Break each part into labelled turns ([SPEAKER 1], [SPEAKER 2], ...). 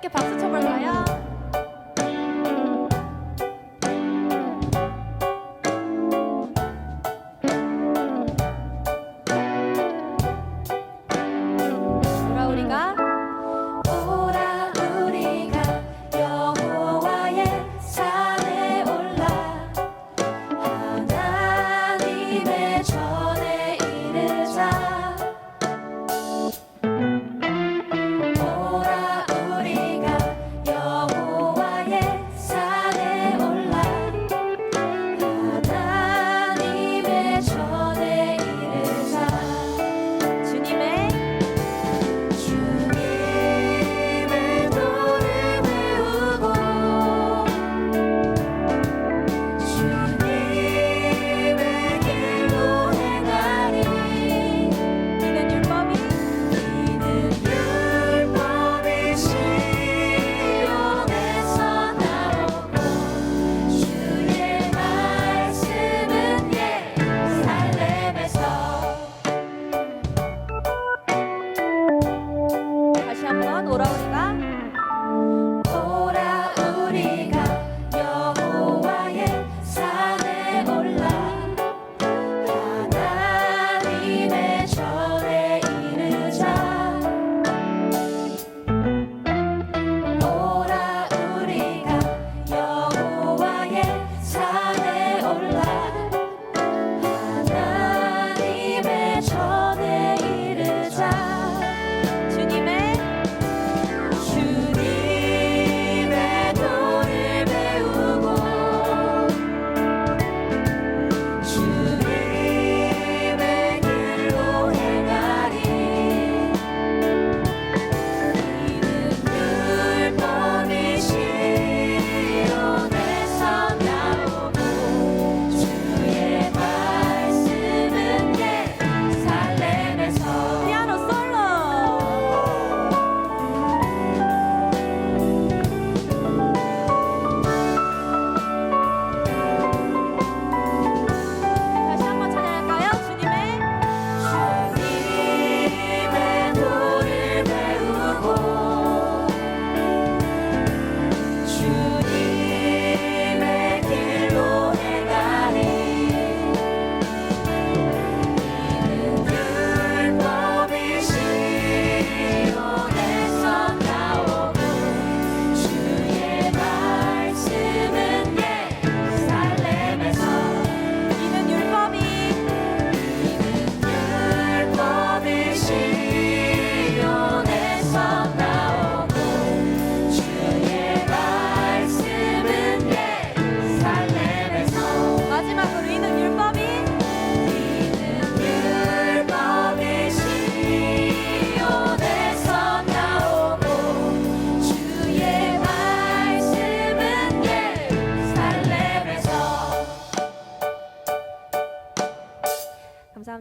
[SPEAKER 1] 함께 박수 쳐볼까요?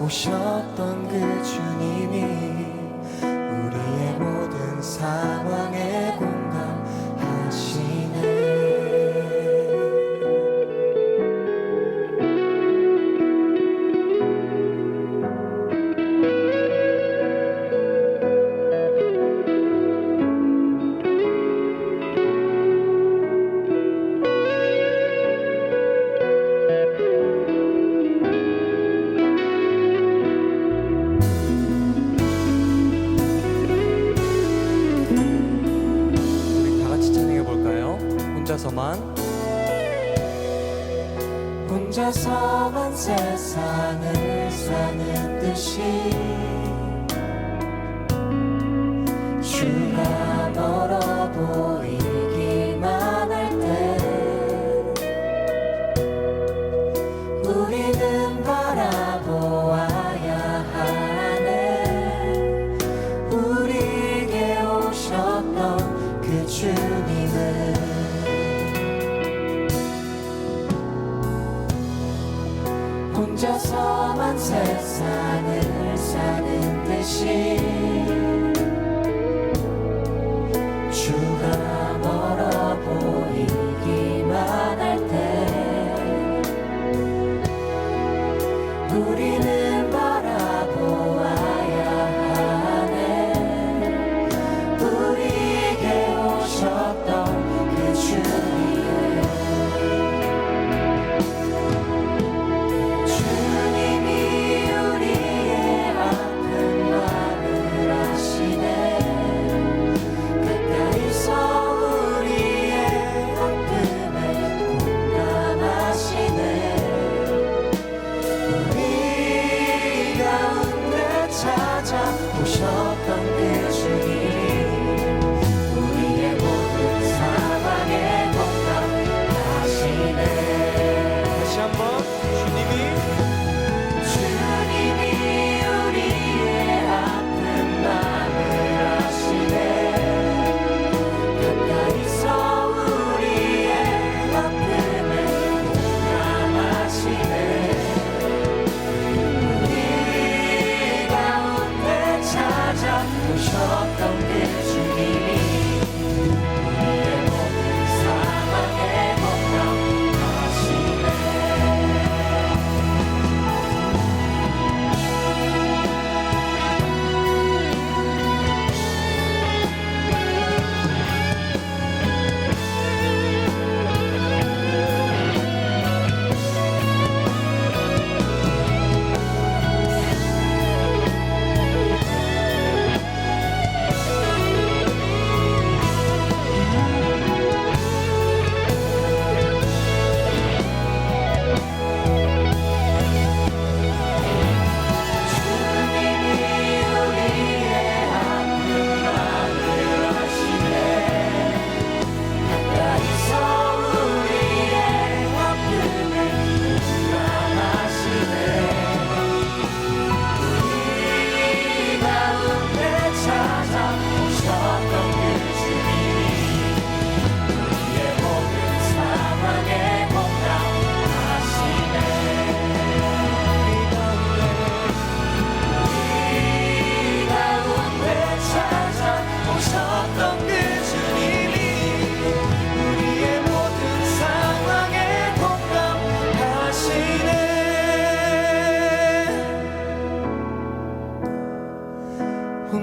[SPEAKER 2] 오셨던 그 주님이 우리의 모든 상황에 혼자서만
[SPEAKER 1] 혼자서만 세상을 사는 듯이 혼자서만 세상을 사는 대신. walk on it.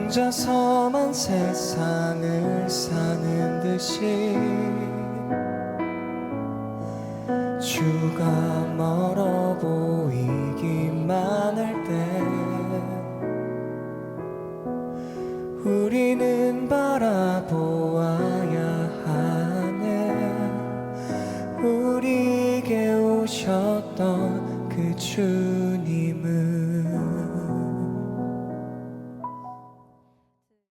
[SPEAKER 1] 혼자서만 세상을 사는 듯이 주가 멀어 보이기만 할 때 우리는 바라보